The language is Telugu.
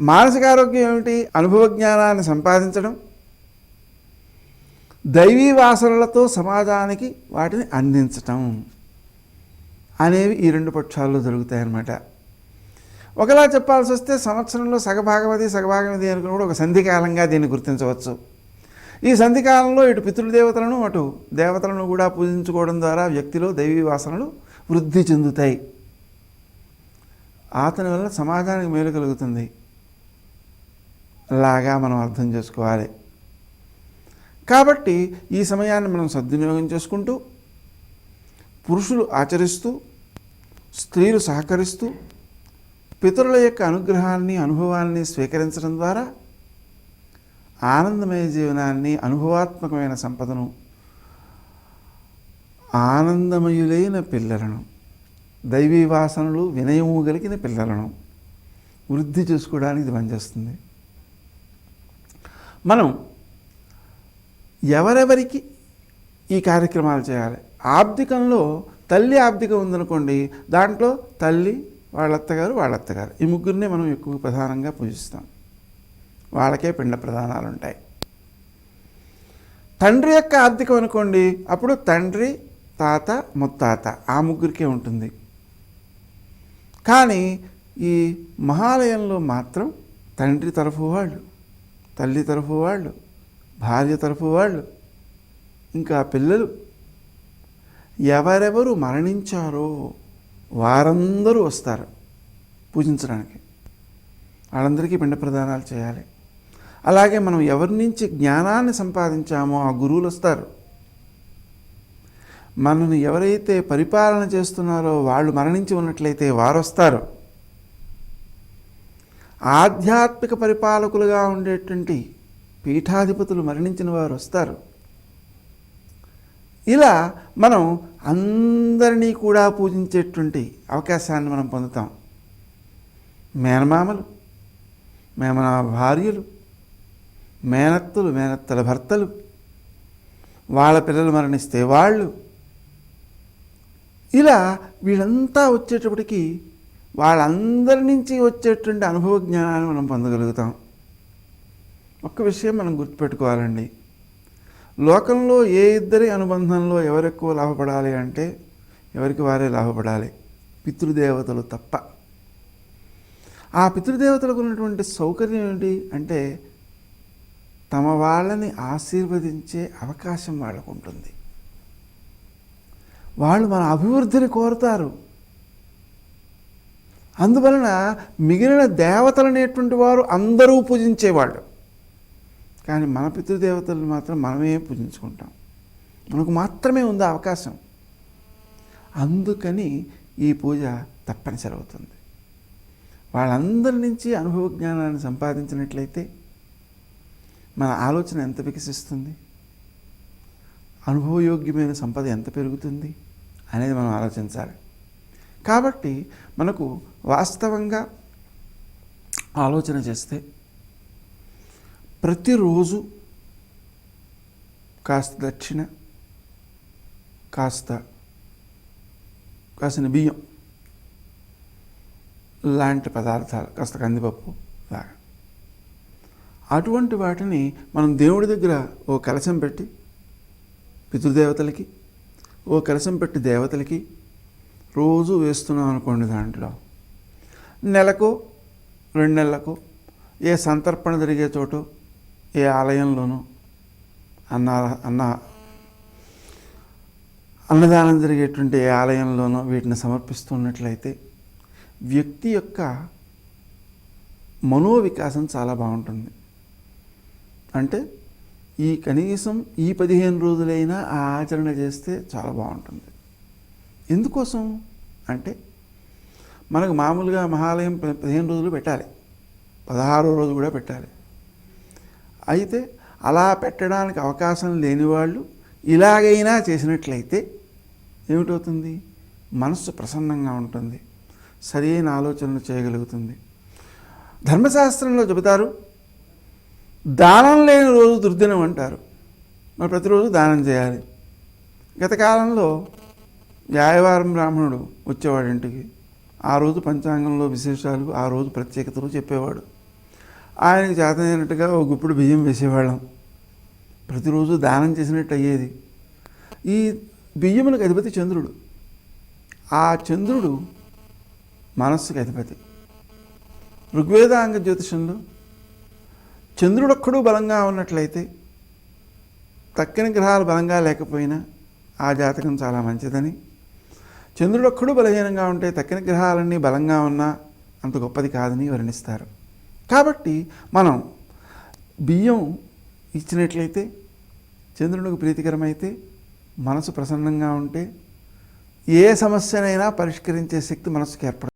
మానసిక ఆరోగ్యం ఏమిటి? అనుభవ జ్ఞానాన్ని సంపాదించడం దైవీ వాసనలతో సమాజానికి వాటిని అందించటం అనేవి ఈ రెండు పక్షాల్లో జరుగుతాయన్నమాట. ఒకలా చెప్పాల్సి వస్తే సంవత్సరంలో సగభాగమది సగభాగమది అనుకుని కూడా ఒక సంధికాలంగా దీన్ని గుర్తించవచ్చు. ఈ సంధికాలంలో ఇటు పితృదేవతలను అటు దేవతలను కూడా పూజించుకోవడం ద్వారా వ్యక్తిలో దైవీ వాసనలు వృద్ధి చెందుతాయి. అతని వల్ల సమాజానికి మేలు కలుగుతుంది. లాగా మనం అర్థం చేసుకోవాలి. కాబట్టి ఈ సమయాన్ని మనం సద్వినియోగం చేసుకుంటూ పురుషులు ఆచరిస్తూ స్త్రీలు సహకరిస్తూ పితరుల యొక్క అనుగ్రహాన్ని అనుభవాన్ని స్వీకరించడం ద్వారా ఆనందమయ జీవనాన్ని అనుభవాత్మకమైన సంపదను ఆనందమయులైన పిల్లలను దైవీ వాసనలు వినయము కలిగిన పిల్లలను వృద్ధి చేసుకోవడానికి ఇది పనిచేస్తుంది. మనం ఎవరెవరికి ఈ కార్యక్రమాలు చేయాలి? ఆబ్దికంలో తల్లి ఆబ్దికం ఉందనుకోండి దాంట్లో తల్లి వాళ్ళత్తగారు వాళ్ళత్తగారు. ఈ ముగ్గురినే మనం ఎక్కువ ప్రధానంగా పూజిస్తాం. వాళ్ళకే పిండ ప్రధానాలు ఉంటాయి తండ్రి యొక్క ఆర్థికం అనుకోండి అప్పుడు తండ్రి తాత ముత్తాత ఆ ముగ్గురికే ఉంటుంది. కానీ ఈ మహాలయంలో మాత్రం తండ్రి తరఫు వాళ్ళు. తల్లి తరఫు వాళ్ళు భార్య తరఫు వాళ్ళు ఇంకా పిల్లలు. ఎవరెవరు మరణించారో వారందరూ వస్తారు పూజించడానికి. వాళ్ళందరికీ పిండ ప్రదానాలు చేయాలి. అలాగే మనం ఎవరి నుంచి జ్ఞానాన్ని సంపాదించామో ఆ గురువులు వస్తారు. మనను ఎవరైతే పరిపాలన చేస్తున్నారో వాళ్ళు మరణించి ఉన్నట్లయితే వారు వస్తారు. ఆధ్యాత్మిక పరిపాలకులుగా ఉండేటువంటి పీఠాధిపతులు మరణించిన వారు వస్తారు. ఇలా మనం అందరినీ కూడా పూజించేటువంటి అవకాశాన్ని మనం పొందుతాం. మేనమామలు మేమన భార్యలు మేనత్తలు మేనత్తల భర్తలు వాళ్ళ పిల్లలు మరణిస్తే వాళ్ళు. ఇలా వీళ్ళంతా వచ్చేటప్పటికి వాళ్ళందరి నుంచి వచ్చేటువంటి అనుభవ జ్ఞానాన్ని మనం పొందగలుగుతాం. ఒక్క విషయం మనం గుర్తుపెట్టుకోవాలండి. లోకంలో ఏ ఇద్దరి అనుబంధంలో ఎవరెక్కువ లాభపడాలి అంటే ఎవరికి వారే లాభపడాలి? పితృదేవతలు తప్ప. ఆ పితృదేవతలకు ఉన్నటువంటి సౌకర్యం ఏంటి అంటే తమ వాళ్ళని ఆశీర్వదించే అవకాశం వాళ్ళకు ఉంటుంది వాళ్ళు మన అభివృద్ధిని కోరుతారు. అందువలన మిగిలిన దేవతలు అనేటువంటి వారు అందరూ పూజించేవాళ్ళు. కానీ మన పితృదేవతలను మాత్రం మనమే పూజించుకుంటాం. మనకు మాత్రమే ఉంది అవకాశం. అందుకని ఈ పూజ తప్పనిసరి అవుతుంది. వాళ్ళందరి నుంచి అనుభవ జ్ఞానాన్ని సంపాదించినట్లయితే మన ఆలోచన ఎంత వికసిస్తుంది? అనుభవయోగ్యమైన సంపద ఎంత పెరుగుతుంది? అనేది మనం ఆలోచించాలి. కాబట్టి మనకు వాస్తవంగా ఆలోచన చేస్తే ప్రతిరోజు కాస్త దక్షిణ కాస్త కాసిన బియ్యం లాంటి పదార్థాలు కాస్త కందిపప్పు లాగా. అటువంటి వాటిని మనం దేవుడి దగ్గర ఓ కలశం పెట్టి పితృదేవతలకి ఓ కలశం పెట్టి దేవతలకి రోజు వేస్తున్నాం అనుకోండి దాంట్లో. నెలకు రెండు నెలలకు ఏ సంతర్పణ జరిగే చోటు ఏ ఆలయంలోనూ అన్న అన్న అన్నదానం జరిగేటువంటి ఏ ఆలయంలోనూ వీటిని సమర్పిస్తున్నట్లయితే వ్యక్తి యొక్క మనోవికాసం చాలా బాగుంటుంది. అంటే ఈ కనీసం ఈ పదిహేను రోజులైనా ఆ ఆచరణ చేస్తే చాలా బాగుంటుంది. ఎందుకోసం అంటే మనకు మామూలుగా మహాలయం పదిహేను రోజులు పెట్టాలి. పదహారో రోజు కూడా పెట్టాలి. అయితే అలా పెట్టడానికి అవకాశం లేని వాళ్ళు ఇలాగైనా చేసినట్లయితే ఏమిటవుతుంది? మనస్సు ప్రసన్నంగా ఉంటుంది. సరైన ఆలోచనలు చేయగలుగుతుంది. ధర్మశాస్త్రంలో చెబుతారు దానం లేని రోజు దుర్దినం అంటారు. మరి ప్రతిరోజు దానం చేయాలి. గత కాలంలో న్యాయవారం బ్రాహ్మణుడు వచ్చేవాడు ఇంటికి ఆ రోజు పంచాంగంలో విశేషాలు ఆ రోజు ప్రత్యేకతలు చెప్పేవాడు. ఆయనకు చేతనైనట్టుగా ఒక గుప్పుడు బియ్యం వేసేవాళ్ళం. ప్రతిరోజు దానం చేసినట్టు అయ్యేది. ఈ బియ్యములకు అధిపతి చంద్రుడు. ఆ చంద్రుడు మనస్సుకు అధిపతి. ఋగ్వేదాంగ జ్యోతిషంలో చంద్రుడొక్కడు బలంగా ఉన్నట్లయితే తక్కిన గ్రహాలు బలంగా లేకపోయినా ఆ జాతకం చాలా మంచిదని చంద్రుడొక్కడు బలహీనంగా ఉంటే తక్కిన గ్రహాలన్నీ బలంగా ఉన్నా అంత గొప్పది కాదని వర్ణిస్తారు. కాబట్టి మనం బియ్యం ఇచ్చినట్లయితే చంద్రునికి ప్రీతికరమైతే మనసు ప్రసన్నంగా ఉంటే ఏ సమస్యనైనా పరిష్కరించే శక్తి మనసుకు ఏర్పడుతుంది.